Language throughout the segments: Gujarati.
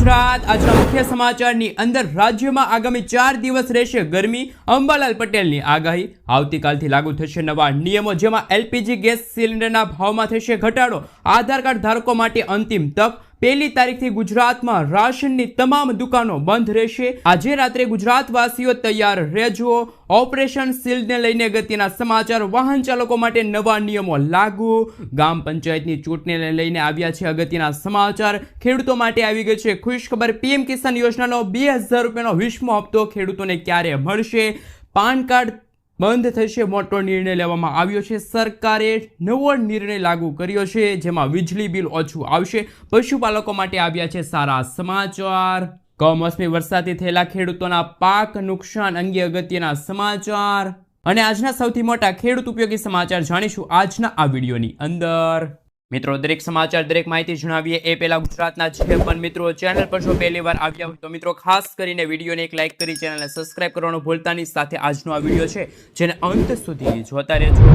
ગુજરાત આજના મુખ્ય સમાચારની અંદર રાજ્યમાં આગામી ચાર દિવસ રહેશે ગરમી. અંબાલાલ પટેલની આગાહી આવતીકાલથી લાગુ થશે નવા નિયમો, જેમાં એલપીજી ગેસ સિલિન્ડરના ભાવમાં થશે ઘટાડો. આધાર કાર્ડ ધારકો માટે અંતિમ તક પહેલી તારીખથી ગુજરાતમાં રાશનની તમામ દુકાનો બંધ રહેશે. આજે રાત્રે ગુજરાતવાસીઓ તૈયાર રહેજો. ઓપરેશન શિલ્ડને લઈને અગત્યના સમાચાર. વાહન ચાલકો માટે નવા નિયમો લાગુ. ગામ પંચાયતની ચૂંટણીને લઈને આવ્યા છે અગત્યના સમાચાર. ખેડૂતો માટે આવી ગઈ છે ખુશખબર પીએમ કિસાન યોજનાનો બે હજાર રૂપિયાનો વીસમો હપ્તો ખેડૂતોને ક્યારે મળશે? પાન કાર્ડ બંધ થશે મોટો નિર્ણય લેવામાં આવ્યો છે. સરકારે નવો નિર્ણય લાગુ કર્યો છે, જેમાં વીજળી બિલ ઓછું આવશે. પશુપાલકો માટે આવ્યા છે સારા સમાચાર. કમોસમી વરસાદથી થયેલા ખેડૂતોના પાક નુકસાન અંગે અગત્યના સમાચાર. અને આજના સૌથી મોટા ખેડૂત ઉપયોગી સમાચાર જાણીશું આજના આ વિડીયોની અંદર. મિત્રો, દરેક સમાચાર, દરેક માહિતી જણાવીએ. એ પહેલા ગુજરાતના જે પણ મિત્રો ચેનલ પર જો પહેલી વાર આવ્યા હોય તો મિત્રો, ખાસ કરીને વિડીયોને એક લાઇક કરી ચેનલને સબસ્ક્રાઇબ કરવાનું ભૂલતાની સાથે આજનો આ વીડિયો છે, જેને અંત સુધી જોતા રહેજો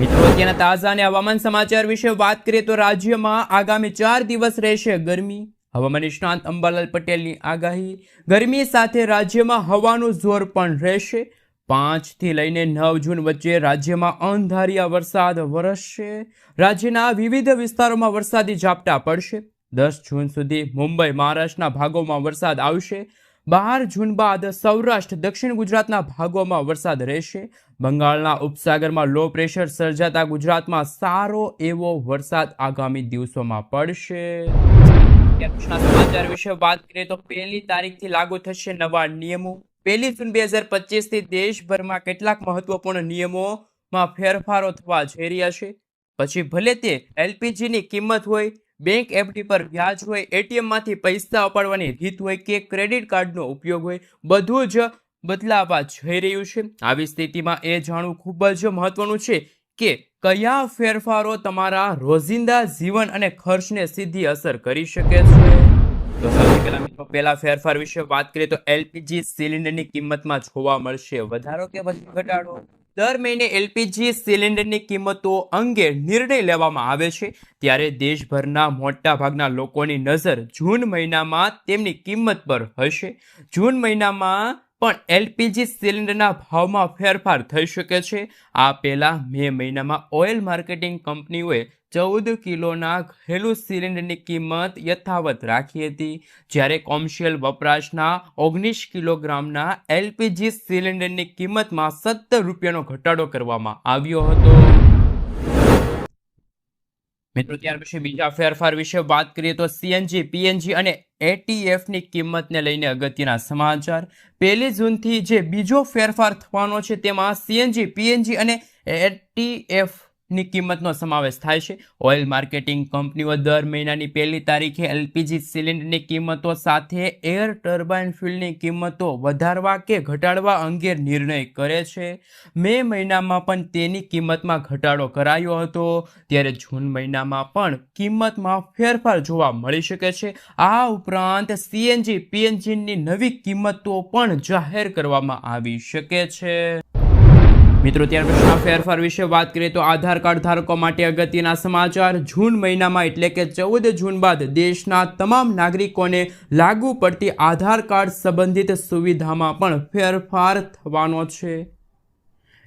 મિત્રો, અત્યારના તાજા અને હવામાન સમાચાર વિશે વાત કરીએ તો રાજ્યમાં આગામી ચાર દિવસ રહેશે ગરમી. હવામાન નિષ્ણાંત અંબાલાલ પટેલની આગાહી. ગરમી સાથે રાજ્યમાં હવાનું જોર પણ રહેશે. પાંચથી લઈને નવ જૂન વચ્ચે રાજ્યમાં અણધાર્યા વરસાદ વરસશે. રાજ્યના વિવિધ વિસ્તારોમાં વરસાદી ઝાપટા પડશે. દસ જૂન સુધી મુંબઈ, મહારાષ્ટ્રના ભાગોમાં વરસાદ આવશે. બાર જૂન બાદ સૌરાષ્ટ્ર, દક્ષિણ ગુજરાતના ભાગોમાં વરસાદ રહેશે. બંગાળના ઉપસાગરમાં લો પ્રેશર સર્જાતા ગુજરાતમાં સારો એવો વરસાદ આગામી દિવસોમાં પડશે. સમાચાર વિશે વાત કરીએ તો પહેલી તારીખથી લાગુ થશે નવા નિયમો. પહેલી જૂન બે હજાર પચીસથી દેશભરમાં કેટલાક મહત્વપૂર્ણ નિયમોમાં ફેરફારો થવા જઈ રહ્યા છે. પછી ભલે તે એલપીજીની કિંમત હોય, બેંક એફડી પર વ્યાજ હોય, એટીએમમાંથી પૈસા ઉપાડવાની રીત હોય કે ક્રેડિટ કાર્ડનો ઉપયોગ હોય, બધું જ બદલાવા જઈ રહ્યું છે. આવી સ્થિતિમાં એ જાણવું ખૂબ જ મહત્વનું છે કે કયા ફેરફારો તમારા રોજિંદા જીવન અને ખર્ચને સીધી અસર કરી શકે છે. તો સૌથી પહેલા મિત્રો, પહેલા ફેરફાર વિશે વાત કરીએ તો એલપીજી સિલિન્ડરની કિંમતમાં જોવા મળશે. વધારો કે ઘટાડો? દર મહિને એલપીજી સિલિન્ડરની કિંમતો અંગે નિર્ણય લેવામાં આવે છે. ત્યારે દેશભરના મોટા ભાગના લોકોની નજર જૂન મહિનામાં તેમની કિંમત પર હશે. જૂન મહિનામાં પણ એલપીજી સિલિન્ડરના ભાવમાં ફેરફાર થઈ શકે છે. આ પહેલાં મે મહિનામાં ઓઇલ માર્કેટિંગ કંપનીઓએ ચૌદ કિલોના ઘરેલું સિલિન્ડરની કિંમત યથાવત રાખી હતી. જ્યારે કોમર્શિયલ વપરાશના ઓગણીસ કિલોગ્રામના એલપીજી સિલિન્ડરની કિંમતમાં સત્તર રૂપિયાનો ઘટાડો કરવામાં આવ્યો હતો. મિત્રો, ત્યાર પછી બીજા ફેરફાર વિશે વાત કરીએ તો સીએનજી પીએનજી અને એટીએફની કિંમતને લઈને અગત્યના સમાચાર. પહેલી જૂનથી જે બીજો ફેરફાર થવાનો છે તેમાં સીએનજી પીએનજી અને એટીએફ ની કિંમતનો સમાવેશ થાય છે. ઓઇલ માર્કેટિંગ કંપનીઓ દર મહિનાની પહેલી તારીખે એલપીજી સિલિન્ડરની કિંમતો સાથે એર ટર્બાઇન ફ્યુલની કિંમતો વધારવા કે ઘટાડવા અંગે નિર્ણય કરે છે. મે મહિનામાં પણ તેની કિંમતમાં ઘટાડો કરાયો હતો. ત્યારે જૂન મહિનામાં પણ કિંમતમાં ફેરફાર જોવા મળી શકે છે. આ ઉપરાંત સીએનજી, પીએનજીની નવી કિંમતો પણ જાહેર કરવામાં આવી શકે છે. મિત્રો, ત્યાર પછીના ફેરફાર વિશે વાત કરીએ તો આધાર કાર્ડ ધારકો માટે અગત્યના સમાચાર. જૂન મહિનામાં એટલે કે ચૌદ જૂન બાદ દેશના તમામ નાગરિકોને લાગુ પડતી આધાર કાર્ડ સંબંધિત સુવિધામાં પણ ફેરફાર થવાનો છે.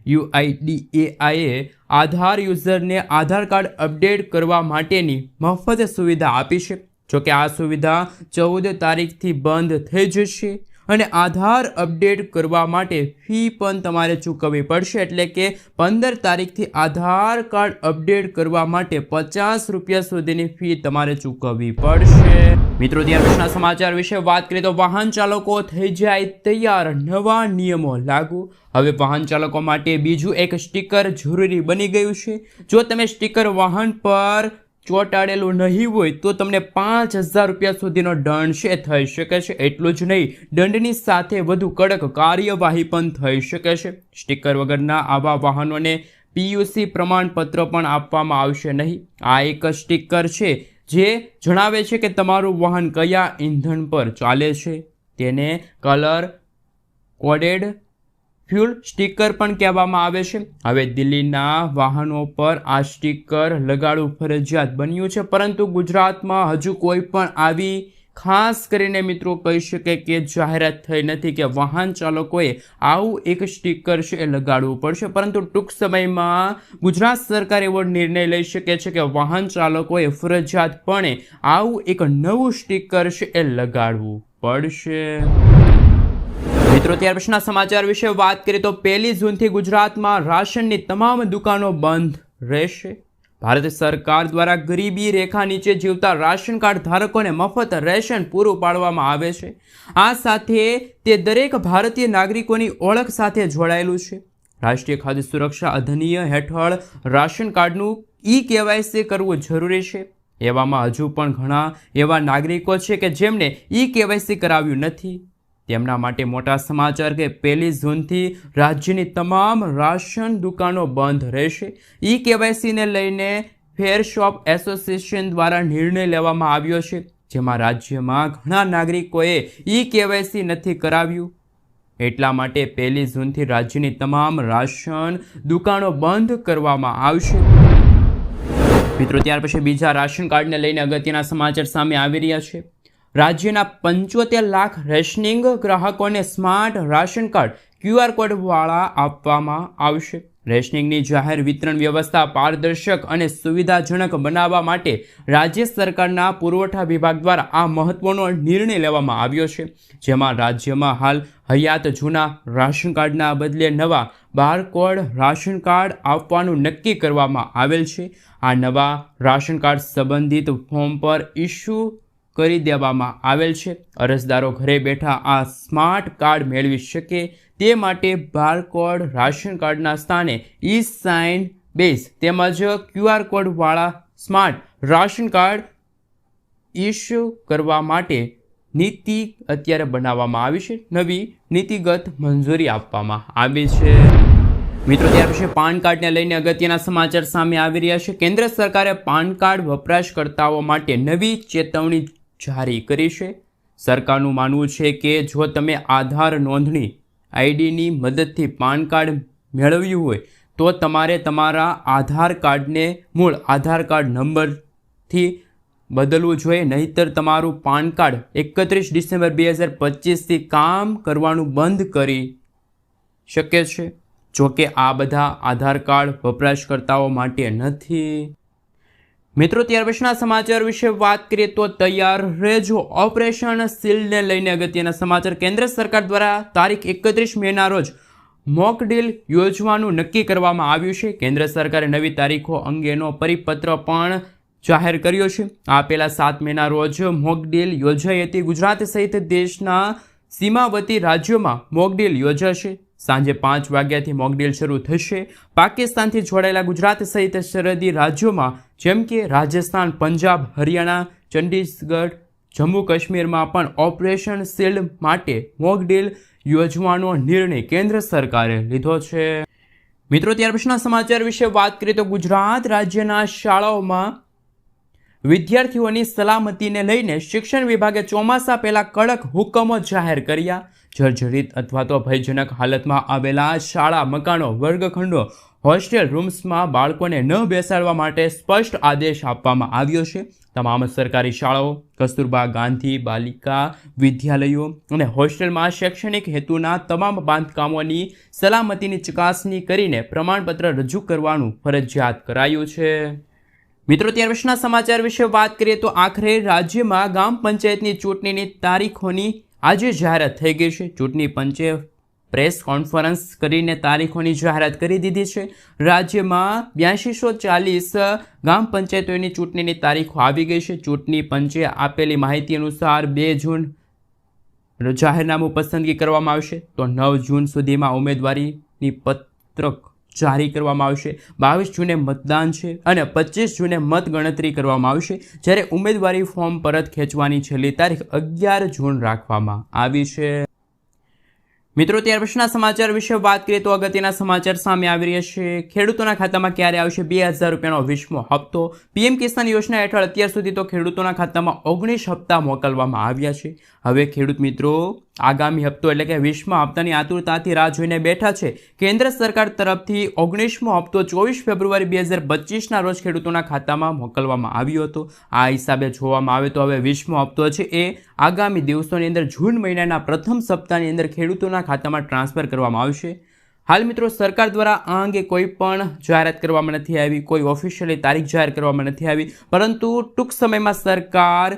યુઆઈડીએઆઈએ આધાર યુઝરને આધાર કાર્ડ અપડેટ કરવા માટેની મફત સુવિધા આપી છે. જોકે આ સુવિધા ચૌદ તારીખથી બંધ થઈ જશે. અને આધાર અપડેટ કરવા માટે ફી પણ તમારે ચૂકવવી પડશે. એટલે કે પંદર તારીખથી આધાર કાર્ડ અપડેટ કરવા માટે પચાસ રૂપિયા સુધીની ફી તમારે ચૂકવવી પડશે. મિત્રો ત્યાર સમાચાર વિશે વાત કરીએ તો વાહન ચાલકો થઈ જાય તૈયાર. નવા નિયમો લાગુ. હવે વાહન ચાલકો માટે બીજું એક સ્ટીકર જરૂરી બની ગયું છે. જો તમે સ્ટીકર વાહન પર ચોંટાડેલું નહીં હોય તો તમને પાંચ હજાર રૂપિયા સુધીનો દંડ છે, થઈ શકે છે. એટલું જ નહીં, દંડની સાથે વધુ કડક કાર્યવાહી પણ થઈ શકે છે. સ્ટીકર વગરના આવા વાહનોને પીયુસી પ્રમાણપત્ર પણ આપવામાં આવશે નહીં. આ એક સ્ટીકર છે જે જણાવે છે કે તમારું વાહન કયા ઈંધણ પર ચાલે છે. તેને કલર કોડેડ ફ્યુલ સ્ટીકર પણ કહેવામાં આવે છે. હવે દિલ્હીના વાહનો પર આ સ્ટીકર લગાડવું ફરજિયાત બન્યું છે, પરંતુ ગુજરાતમાં હજુ કોઈ પણ આવી ખાસ કરીને મિત્રો કહી શકે કે જાહેરાત થઈ નથી કે વાહન ચાલકોએ આવું એક સ્ટીકર છે એ લગાડવું પડશે, પરંતુ ટૂંક સમયમાં ગુજરાત સરકાર એવો નિર્ણય લઈ શકે છે કે વાહન ચાલકોએ ફરજિયાતપણે આવું એક નવું સ્ટીકર છે એ લગાડવું પડશે. મિત્રો, ત્યાર પછીના સમાચાર વિશે વાત કરીએ તો પહેલી જૂનથી ગુજરાતમાં રાશનની તમામ દુકાનો બંધ રહેશે. ભારત સરકાર દ્વારા ગરીબી રેખા નીચે જીવતા રાશન કાર્ડ ધારકોને મફત રેશન પૂરું પાડવામાં આવે છે. આ સાથે તે દરેક ભારતીય નાગરિકોની ઓળખ સાથે જોડાયેલું છે. રાષ્ટ્રીય ખાદ્ય સુરક્ષા અધિનિયમ હેઠળ રાશન કાર્ડનું ઈ કેવાયસી કરવું જરૂરી છે. એવામાં હજુ પણ ઘણા એવા નાગરિકો છે કે જેમને ઈ કેવાયસી કરાવ્યું નથી. તેમના માટે મોટા સમાચાર કે પહેલી જૂનથી રાજ્યની તમામ રાશન દુકાનો બંધ રહેશે. ઈ કેવાયસીને લઈને ફેર શોપ એસોસિએશન દ્વારા નિર્ણય લેવામાં આવ્યો છે, જેમાં રાજ્યમાં ઘણા નાગરિકોએ ઈ કેવાયસી નથી કરાવ્યું. એટલા માટે પહેલી જૂનથી રાજ્યની તમામ રાશન દુકાનો બંધ કરવામાં આવશે. મિત્રો, ત્યાર પછી બીજા રાશન કાર્ડને લઈને અગત્યના સમાચાર સામે આવી રહ્યા છે. રાજ્યના પંચોતેર લાખ રેશનિંગ ગ્રાહકોને સ્માર્ટ રાશન કાર્ડ ક્યુઆર કોડવાળા આપવામાં આવશે. રેશનિંગની જાહેર વિતરણ વ્યવસ્થા પારદર્શક અને સુવિધાજનક બનાવવા માટે રાજ્ય સરકારના પુરવઠા વિભાગ દ્વારા આ મહત્વનો નિર્ણય લેવામાં આવ્યો છે. જેમાં રાજ્યમાં હાલ હયાત જૂના રાશન કાર્ડના બદલે નવા બારકોડ રાશન કાર્ડ આપવાનું નક્કી કરવામાં આવેલ છે. આ નવા રાશન કાર્ડ સંબંધિત ફોર્મ પર ઇસ્યુ કરી દેવામાં આવેલ છે. અરજદારો ઘરે બેઠા આ સ્માર્ટ કાર્ડ મેળવી શકે તે માટે બારકોડ રાશન કાર્ડના સ્થાને ઈ સાઇન બેઝ તેમજ ક્યુઆર કોડવાળા સ્માર્ટ રાશન કાર્ડ ઇસ્યુ કરવા માટે નીતિ અત્યારે બનાવવામાં આવી છે. નવી નીતિગત મંજૂરી આપવામાં આવી છે. મિત્રો, ત્યાર પછી પાન કાર્ડને લઈને અગત્યના સમાચાર સામે આવી રહ્યા છે. કેન્દ્ર સરકારે પાન કાર્ડ વપરાશકર્તાઓ માટે નવી ચેતવણી જારી કરી છે. સરકારનું માનવું છે કે જો તમે આધાર નોંધણી આઈડીની મદદથી પાન કાર્ડ મેળવ્યું હોય, તો તમારે તમારા આધાર કાર્ડને મૂળ આધાર કાર્ડ નંબરથી બદલવું જોઈએ. નહીંતર તમારું પાન કાર્ડ એકત્રીસ ડિસેમ્બર બે હજાર પચીસથી કામ કરવાનું બંધ કરી શકે છે. જોકે આ બધા આધાર કાર્ડ વપરાશકર્તાઓ માટે નથી. મિત્રો, ત્યાર પછીના સમાચાર વિશે વાત કરીએ તો તૈયાર રહેજો. ઓપરેશન સીલને લઈને અગત્યના સમાચાર. કેન્દ્ર સરકાર દ્વારા તારીખ એકત્રીસ મેના રોજ મોક ડીલ યોજવાનું નક્કી કરવામાં આવ્યું છે. કેન્દ્ર સરકારે નવી તારીખો અંગેનો પરિપત્ર પણ જાહેર કર્યો છે. આ પહેલાં સાત મેના રોજ મોક ડીલ યોજાઈ હતી. ગુજરાત સહિત દેશના સીમાવર્તી રાજ્યોમાં મોક ડીલ યોજાશે. સાંજે પાંચ વાગ્યાથી મોકડ્રીલ શરૂ થશે. પાકિસ્તાનથી જોડાયેલા ગુજરાત સહિત સરહદી રાજ્યોમાં, જેમ કે રાજસ્થાન, પંજાબ, હરિયાણા, ચંડીગઢ, જમ્મુ કાશ્મીરમાં પણ ઓપરેશન શિલ્ડ માટે મોકડ્રીલ યોજવાનો નિર્ણય કેન્દ્ર સરકારે લીધો છે. મિત્રો, ત્યાર પછીના સમાચાર વિશે વાત કરીએ તો ગુજરાત રાજ્યના શાળાઓમાં વિદ્યાર્થીઓની સલામતીને લઈને શિક્ષણ વિભાગે ચોમાસા પહેલાં કડક હુકમો જાહેર કર્યા. જર્જરિત અથવા તો ભયજનક હાલતમાં આવેલા શાળા, મકાનો, વર્ગખંડો, હોસ્ટેલ રૂમ્સમાં બાળકોને ન બેસાડવા માટે સ્પષ્ટ આદેશ આપવામાં આવ્યો છે. તમામ સરકારી શાળાઓ, કસ્તુરબા ગાંધી બાલિકા વિદ્યાલયો અને હોસ્ટેલમાં શૈક્ષણિક હેતુના તમામ બાંધકામોની સલામતીની ચકાસણી કરીને પ્રમાણપત્ર રજૂ કરવાનું ફરજિયાત કરાયું છે. મિત્રો, ત્યાર પછીના સમાચાર વિશે વાત કરીએ તો આખરે રાજ્યમાં ગામ પંચાયતની ચૂંટણીની તારીખોની આજે જાહેરાત થઈ ગઈ છે. ચૂંટણી પંચે પ્રેસ કોન્ફરન્સ કરીને તારીખોની જાહેરાત કરી દીધી છે. રાજ્યમાં બ્યાસીસો ચાલીસ ગામ પંચાયતોની ચૂંટણીની તારીખો આવી ગઈ છે. ચૂંટણી પંચે આપેલી માહિતી અનુસાર બે જૂન જાહેરનામું પસંદગી કરવામાં આવશે. તો નવ જૂન સુધીમાં ઉમેદવારીની પત્રક જારી કરવામાં આવશે. બાવીસ જૂને મતદાન છે અને પચીસ જૂને મતગણતરી કરવામાં આવશે. જ્યારે ઉમેદવારી ફોર્મ પરત ખેંચવાની છેલ્લી તારીખ અગિયાર જૂન રાખવામાં આવી છે. મિત્રો, ત્યાર પછીના સમાચાર વિશે વાત કરીએ તો અગત્યના સમાચાર સામે આવી રહ્યા છે. ખેડૂતોના ખાતામાં ક્યારે આવશે બે હજાર રૂપિયાનો વીસમો હપ્તો? પીએમ કિસાન યોજના હેઠળ અત્યાર સુધી તો ખેડૂતોના ખાતામાં ઓગણીસ હપ્તા મોકલવામાં આવ્યા છે. હવે ખેડૂત મિત્રો, આગામી હપ્તો એટલે કે વીસમા હપ્તાની આતુરતાથી રાહ જોઈને બેઠા છે. કેન્દ્ર સરકાર તરફથી ઓગણીસમો હપ્તો ચોવીસ ફેબ્રુઆરી બે હજાર પચીસના રોજ ખેડૂતોના ખાતામાં મોકલવામાં આવ્યો હતો. આ હિસાબે જોવામાં આવે તો હવે વીસમો હપ્તો છે એ આગામી દિવસોની અંદર જૂન મહિનાના પ્રથમ સપ્તાહની અંદર ખેડૂતોના ખાતામાં ટ્રાન્સફર કરવામાં આવશે. હાલ મિત્રો, સરકાર દ્વારા આ અંગે કોઈ પણ જાહેરાત કરવામાં નથી આવી, કોઈ ઓફિશિયલી તારીખ જાહેર કરવામાં નથી આવી, પરંતુ ટૂંક સમયમાં સરકાર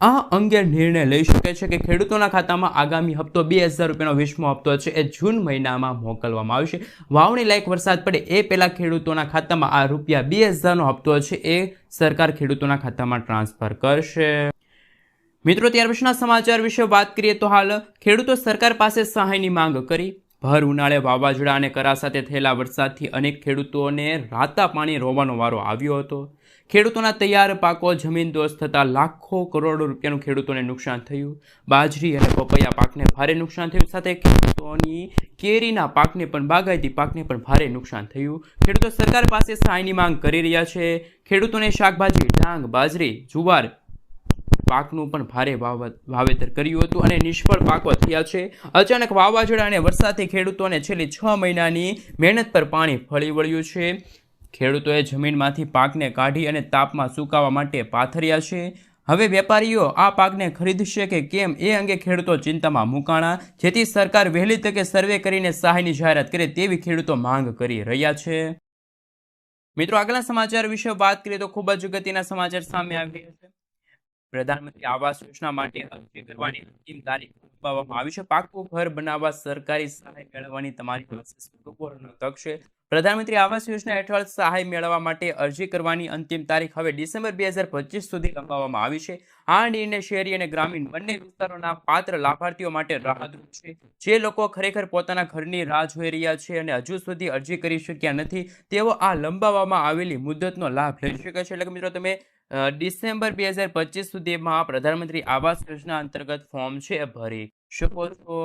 આ અંગે નિર્ણય લઈ શકે છે કે ખેડૂતોના ખાતામાં આગામી હપ્તો બે હજાર રૂપિયાનો વીસમો હપ્તો છે એ જૂન મહિનામાં મોકલવામાં આવશે. વાવણી લાયક વરસાદ પડે એ પહેલાં ખેડૂતોના ખાતામાં આ રૂપિયા બે હજારનો હપ્તો છે એ સરકાર ખેડૂતોના ખાતામાં ટ્રાન્સફર કરશે. મિત્રો, ત્યાર પછીના સમાચાર વિશે વાત કરીએ તો હાલ ખેડૂતો સરકાર પાસે સહાયની માંગ કરી ભર ઉનાળે વાવાઝોડા અને કરા સાથે થયેલા વરસાદથી અનેક ખેડૂતોને રાતા પાણી રોવાનો વારો આવ્યો હતો. ખેડૂતોના તૈયાર પાકો જમીન દોસ્ત થતાં લાખો કરોડો રૂપિયાનું ખેડૂતોને નુકસાન થયું. બાજરી અને પપૈયા પાકને ભારે નુકસાન થયું. સાથે ખેડૂતોની કેરીના પાકને પણ, બાગાયતી પાકને પણ ભારે નુકસાન થયું. ખેડૂતો સરકાર પાસે સહાયની માંગ કરી રહ્યા છે. ખેડૂતોને શાકભાજી, ડાંગ, બાજરી, જુવાર પાકનું પણ ભારે વાવ- વાવેતર કર્યું હતું અને નિષ્ફળ પાકો થયા છે. અચાનક વાવાઝોડા અને વરસાદથી ખેડૂતોને છેલ્લી છ મહિનાની મહેનત પર પાણી ફળી વળ્યું છે. ખેડૂતોએ જમીનમાંથી પાકને કાઢી અને તાપમાં સુકાવા માટે પાથર્યા છે. હવે વેપારીઓ આ પાકને ખરીદશે કે કેમ એ અંગે ખેડૂતો ચિંતામાં મુકાણા. જેથી સરકાર વહેલી તકે સર્વે કરીને સહાયની જાહેરાત કરે તેવી ખેડૂતો માંગ કરી રહ્યા છે. મિત્રો, આગલા સમાચાર વિશે વાત કરીએ તો ખૂબ જ ગતિના સમાચાર સામે આવી રહ્યા છે. પ્રધાનમંત્રી આવાસ યોજના માટે અરજી કરવાની અંતિમ તારીખ આપવામાં આવી છે. પાકું ઘર બનાવવા સરકારી સહાય મેળવવાની તમારી પાસે સુવર્ણ તક છે પ્રધાનમંત્રી આવાસ યોજના હેઠળ સહાય મેળવવા માટે અરજી કરવાની અંતિમ તારીખ હવે ડિસેમ્બર બે હજાર પચીસ સુધી લંબાવવામાં આવી છે. આ નિર્ણય શહેરી અને ગ્રામીણ બંને વિસ્તારોના પાત્ર લાભાર્થીઓ માટે રાહતરૂપ છે. જે લોકો ખરેખર પોતાના ઘરની રાહ જોઈ રહ્યા છે અને હજુ સુધી અરજી કરી શક્યા નથી, તેઓ આ લંબાવવામાં આવેલી મુદતનો લાભ લઈ શકે છે. એટલે મિત્રો, તમે ડિસેમ્બર બે હજાર પચીસ સુધીમાં પ્રધાનમંત્રી આવાસ યોજના અંતર્ગત ફોર્મ છે ભરી શકો છો.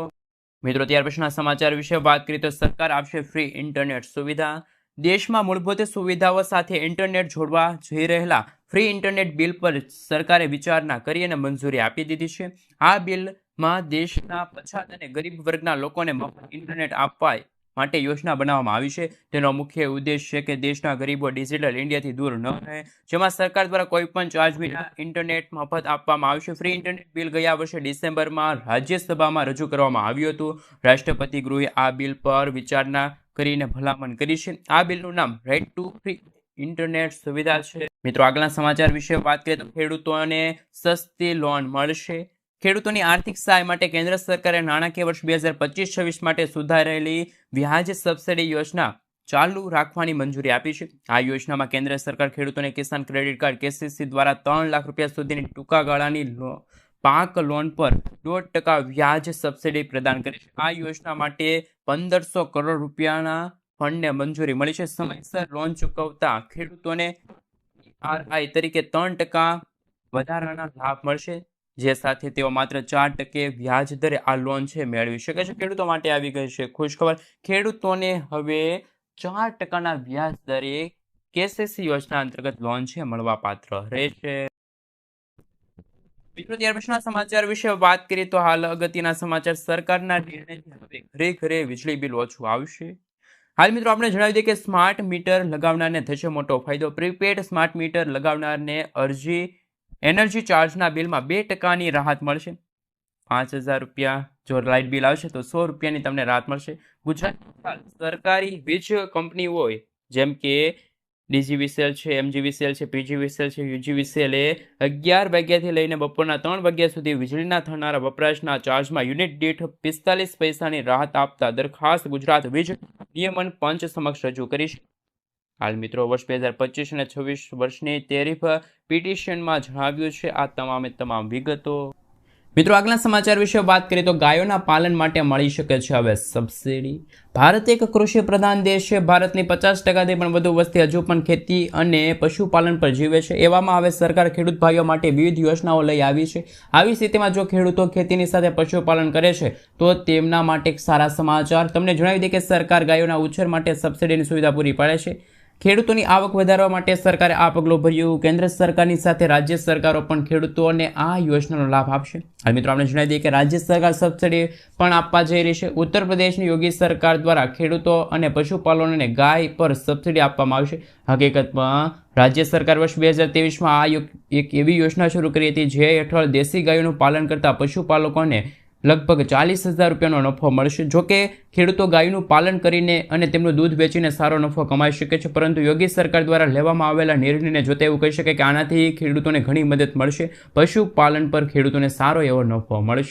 મિત્રો, ત્યાર પછીના સમાચાર વિશે વાત કરીએ તો સરકાર આપશે ફ્રી ઇન્ટરનેટ સુવિધા. દેશમાં મૂળભૂત સુવિધાઓ સાથે ઇન્ટરનેટ જોડવા જઈ રહેલા ફ્રી ઇન્ટરનેટ બિલ પર સરકારે વિચારણા કરી અને મંજૂરી આપી દીધી છે. આ બિલમાં દેશના પછાત અને ગરીબ વર્ગના લોકોને મફત ઇન્ટરનેટ આપવા માટે યોજના બનાવવામાં આવી છે. તેનો મુખ્ય ઉદ્દેશ છે કે દેશના ગરીબો ડિજિટલ ઇન્ડિયાથી દૂર ન રહે. જેમાં સરકાર દ્વારા કોઈપણ ચાર્જ વિના ઇન્ટરનેટ મફત આપવામાં આવશે ફ્રી ઇન્ટરનેટ બિલ ગયા વર્ષે ડિસેમ્બરમાં રાજ્યસભામાં રજૂ કરવામાં આવ્યું હતું. રાષ્ટ્રપતિ ગૃહે આ બિલ પર વિચારણા કરીને ભલામણ કરી છે. આ બિલનું નામ રાઇટ ટુ ફ્રી ઇન્ટરનેટ સુવિધા છે. મિત્રો આગલા સમાચાર વિશે વાત કરીએ તો ખેડૂતોને સસ્તી લોન મળશે. ખેડૂતોની આર્થિક સહાય માટે કેન્દ્ર સરકારે નાણાકીય વર્ષ બે હજાર પચીસ છવ્વીસ માટે સુધારેલી વ્યાજ સબસિડી યોજના ચાલુ રાખવાની મંજૂરી આપી છે. આ યોજનામાં કેન્દ્ર સરકાર ખેડૂતોને કિસાન ક્રેડિટ કાર્ડ, કેસીસી દ્વારા ત્રણ લાખ રૂપિયા સુધીની ટૂંકા ગાળાની પાક લોન પર દોઢ ટકા વ્યાજ સબસિડી પ્રદાન કરે છે. આ યોજના માટે પંદરસો કરોડ રૂપિયાના ફંડને મંજૂરી મળી છે. સમયસર લોન ચૂકવતા ખેડૂતોને આરઆઈ તરીકે ત્રણ ટકા વધારાના લાભ મળશે. જે સાથે તેઓ માત્ર ચાર ટકે વ્યાજ દરે આ લોન છે મેળવી શકે છે. ખેડૂતો માટે આવી ગઈ છે ખુશખબર ખેડૂતોને હવે ચાર ટકાના વ્યાજ દરે કેસીસી યોજના અંતર્ગત લોન છે મળવાપાત્ર રહેશે મિત્રો, ત્યાર પછીના સમાચાર વિશે વાત કરીએ તો હાલ અગત્યના સમાચાર. સરકારના ઘરે ઘરે વીજળી બિલ ઓછું આવશે. હાલ મિત્રો, આપણે જણાવી દઈએ કે સ્માર્ટ મીટર લગાવનારને થશે મોટો ફાયદો. પ્રીપેડ સ્માર્ટ મીટર લગાવનારને અરજી એનર્જી ચાર્જના બિલમાં બે ટકાની રાહત મળશે. પાંચ હજાર રૂપિયા જો લાઇટ બિલ આવશે તો સો રૂપિયાની તમને રાહત મળશે. ગુજરાત સરકારી વીજ કંપની હોય, જેમ કે ડીજીવીસીએલ છે એમજીવીસીએલ છે પીજીવીસીએલ છે યુજીવીસીએલ એ અગિયાર વાગ્યાથી લઈને બપોરના ત્રણ વાગ્યા સુધી વીજળીના થનારા વપરાશના ચાર્જમાં યુનિટ દીઠ પિસ્તાલીસ પૈસાની રાહત આપતા દરખાસ્ત ગુજરાત વીજ નિયમન પંચ સમક્ષ રજૂ કરી છે. હાલ મિત્રો, વર્ષ બે હજાર પચીસ અને છવ્વીસ વર્ષની ટેરિફ પિટિશનમાં જણાવ્યું છે આ તમામે તમામ વિગતો. મિત્રો, આગલા સમાચાર વિશે વાત કરીએ તો ગાયોના પાલન માટે મળી શકે છે હવે સબસિડી. ભારત એક કૃષિ પ્રધાન દેશ છે. ભારતની પચાસ ટકાથી પણ વધુ વસ્તી હજુ પણ ખેતી અને પશુપાલન પર જીવે છે. એવામાં હવે સરકાર ખેડૂત ભાઈઓ માટે વિવિધ યોજનાઓ લઈ આવી છે. આવી સ્થિતિમાં જો ખેડૂતો ખેતીની સાથે પશુપાલન કરે છે, તો તેમના માટે એક સારા સમાચાર. તમને જણાવી દઈએ કે સરકાર ગાયોના ઉછેર માટે સબસિડીની સુવિધા પૂરી પાડે છે. ખેડૂતોની આવક વધારવા માટે સરકારે આ પગલું ભર્યું. કેન્દ્ર સરકારની સાથે રાજ્ય સરકારો પણ ખેડૂતોને આ યોજનાનો લાભ આપશે. હાલ મિત્રો, આપણે જણાવી દઈએ કે રાજ્ય સરકાર સબસિડી પણ આપવા જઈ રહી છે. ઉત્તર પ્રદેશની યોગી સરકાર દ્વારા ખેડૂતો અને પશુપાલકોને ગાય પર સબસિડી આપવામાં આવશે. હકીકતમાં, રાજ્ય સરકાર વર્ષ બે હજાર તેવીસમાં આ એક એવી યોજના શરૂ કરી હતી જે હેઠળ દેશી ગાયોનું પાલન કરતા પશુપાલકોને લગભગ ચાલીસ હજાર રૂપિયાનો નફો મળશે. જો કે ખેડૂતો ગાયનું પાલન કરીને અને તેમનું દૂધ વેચીને સારો નફો કમાઈ શકે છે, પરંતુ યોગી સરકાર દ્વારા લેવામાં આવેલા નિર્ણયને જોતા એવું કહી શકાય કે આનાથી ખેડૂતોને ઘણી મદદ મળશે. પશુપાલન પર ખેડૂતોને સારો એવો નફો મળશે.